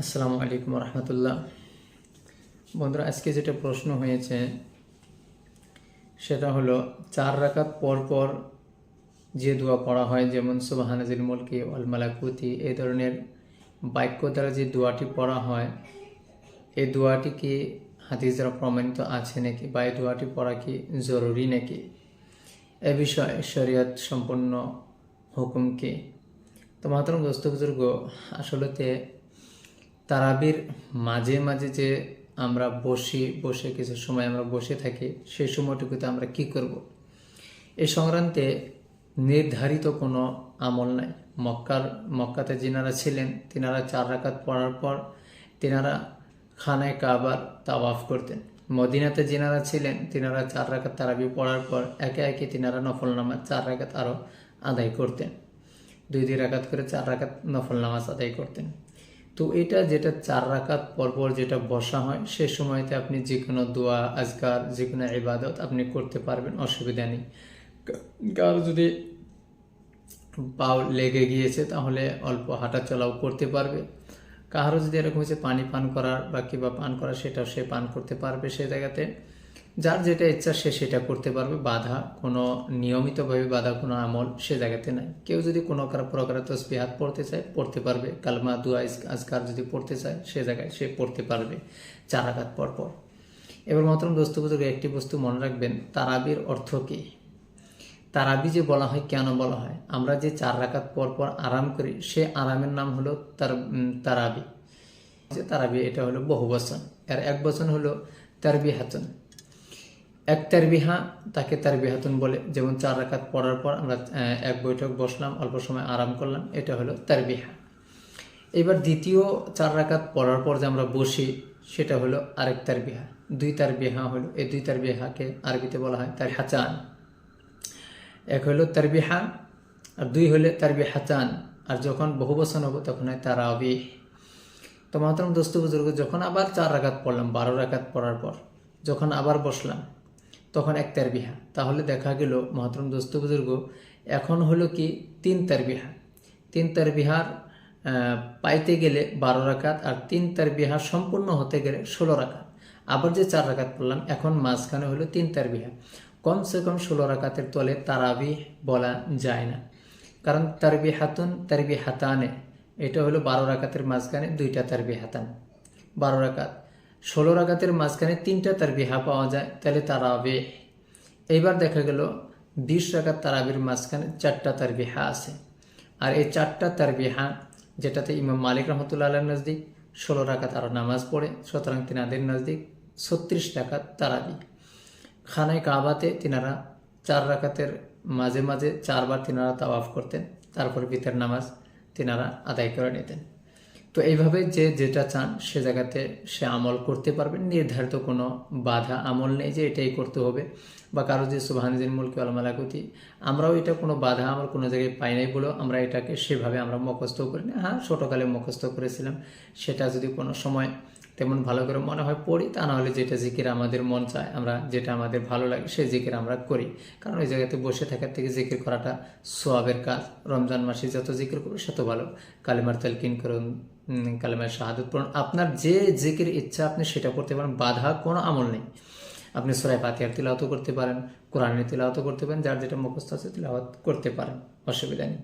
আসসালামু আলাইকুম রহমতুল্লাহ বন্ধুরা, আজকে যেটা প্রশ্ন হয়েছে, সেটা হলো, চার রাকাত পর পর যে দোয়া পড়া হয়, যেমন সুবাহানাজিল মুলকি ওয়াল মালাকুতি এই ধরনের বাক্য দ্বারা যে দোয়াটি পড়া হয় এই দোয়াটি কি হাদিস দ্বারা প্রমাণিত আছে নাকি, বা এই দোয়াটি পড়া কি জরুরি নাকি? এ বিষয়ে শরীয়ত সম্পন্ন হুকুম কি? তো মাতরম দোস্ত বুজুর্গ আসলতে তারাবির মাঝে মাঝে যে আমরা বসি, বসে কিছু সময় আমরা বসে থাকি, সেই সময়টুকুতে আমরা কি করব। এই সংক্রান্তে নির্ধারিত কোনো আমল নাই। মক্কার, মক্কাতে যিনারা ছিলেন, তিনারা চার রাকাত পড়ার পর তিনারা খানায় কাবার তাওয়াফ করতেন। মদিনাতে যিনারা ছিলেন, তিনারা চার রাকাত তারাবি পড়ার পর একে একে তিনারা নফল নামাজ চার রাকাত আরও আদায় করতেন। দুই দুই রাকাত করে চার রাকাত নফল নামাজ আদায় করতেন। তো এটা যেটা চার রাকাত পরপর যেটা বসা হয়, সে সময়তে আপনি যে কোনো দোয়া, আজকার যে কোনো ইবাদত আপনি করতে পারবেন, অসুবিধা নেই। কারও যদি পাও লেগে গিয়েছে, তাহলে অল্প হাঁটা চলাও করতে পারবে। কারও যদি এরকম হচ্ছে পানি পান করার বা কিবা পান করার, সেটাও সে পান করতে পারবে সে জায়গাতে। যার যেটা ইচ্ছা সে সেটা করতে পারবে, বাধা কোনো, নিয়মিতভাবে বাধা কোনো আমল সে জায়গাতে নাই। কেউ যদি কোনো প্রকার তসবিহাত পড়তে চায়, পড়তে পারবে। কালমা, দুয়া আজকার যদি পড়তে চায়, সে জায়গায় সে পড়তে পারবে চার আঘাত পর পর। এবার মাত্র দোস্ত বুজুর্গ একটি বস্তু মনে রাখবেন, তারাবির অর্থ কী? তারাবি যে বলা হয়, কেন বলা হয়? আমরা যে চার রাকাত পর পর আরাম করি, সে আরামের নাম হলো তার তারাবি। যে তারাবি, এটা হলো বহু বচন এর এক বচন হলো তারবি হাতুন এক তারবিহা, তাকে তারবি হাতুন বলে। যেমন চার রাকাত পড়ার পর আমরা এক বৈঠক বসলাম, অল্প সময় আরাম করলাম, এটা হলো তারবিহা। এবার দ্বিতীয় চার রাকাত পড়ার পর যে আমরা বসি, সেটা হলো আরেক তারবিহা। দুই তারবিহা হলো, এই দুই তারবিহাকে আরবিতে বলা হয় তার হাচান এক হলো তারবিহা, আর দুই হলে তারবি হাচান আর যখন বহু বছর হব, তখন হয় তারাবি তো মাতরম দোস্ত বুজুর্গ, যখন আবার চার রাকাত পড়লাম, বারো রাকাত পড়ার পর, যখন আবার বসলাম তখন এক তারবিহা। তাহলে দেখা গেল মহাতরম দোস্ত বুজুর্গ, এখন হলো কি তিন তার তারবিহা। তিন তারবিহার পাইতে গেলে বারো রাকাত আর তিন তারবিহা সম্পূর্ণ হতে গেলে ষোলো রাকাত। আবার যে চার রাকাত পড়লাম, এখন মাঝখানে হলো তিন তারবিহা। কমসে কম ষোলো রাকাতের তলে তারাবি বলা যায় না। কারণ তারবি হাতুন তারবি হাতানে এটা হলো বারো রাকাতের মাঝখানে দুইটা তারবি হাতান বারো রাকাত ষোলো রাকাতের মাঝখানে তিনটা তারবিহা পাওয়া যায়, তাহলে তারাবে। এইবার দেখা গেল, বিশ রাগাত তারাবির মাঝখানে চারটা তারবিহা আছে। আর এই চারটা তারবিহা, যেটাতে ইমাম মালিক রহমতুল্লাহ আল্লাহ নজদিক ষোলো রাকাত আরও নামাজ পড়ে, সুতরাং তিনাদের নজদিক ছত্রিশ রাকাত তারাবি। খানায় কাবাতে তিনারা চার রাকাতের মাঝে মাঝে চারবার তিনারা তাওয়াফ করতেন, তারপর বিতের নামাজ তিনারা আদায় করে নিতেন। তো এইভাবে যে যেটা চান সে জায়গাতে সে আমল করতে পারবে নির্ধারিত কোনো বাধা, আমল নেই যে এটাই করতে হবে। বা কারও যে সুবাহানিদিন মুলকি আলমালাকুতি আমরাও এটা কোনো বাধা আমার কোনো জায়গায় পাই নাই বলেও আমরা এটাকে সেভাবে আমরা মুখস্থ করি না হ্যাঁ ছোটোকালে মুখস্থ করেছিলাম। সেটা যদি কোনো সময় তেমন ভালো করে মনে হয় পড়ি, তা নাহলে যেটা জিকির আমাদের মন চায়, আমরা যেটা আমাদের ভালো লাগে সেই জিকির আমরা করি। কারণ ওই জায়গাতে বসে থাকার থেকে জিকির করাটা সোয়াবের কাজ। রমজান মাসে যত জিকির করবে তত ভালো। কালিমার তেলকিন করুন কালিমার শাহাদত পড়ুন। আপনার যে জিকির ইচ্ছা আপনি সেটা করতে পারেন, বাধা কোনো আমল নেই। আপনি সোরাই পাতিয়ার তিলাওয়াত করতে পারেন, কোরআনের তিলাওয়াত করতে পারেন, যার যেটা মুখস্থ আছে তিলাওয়াত করতে পারেন। অসুবিধা নেই।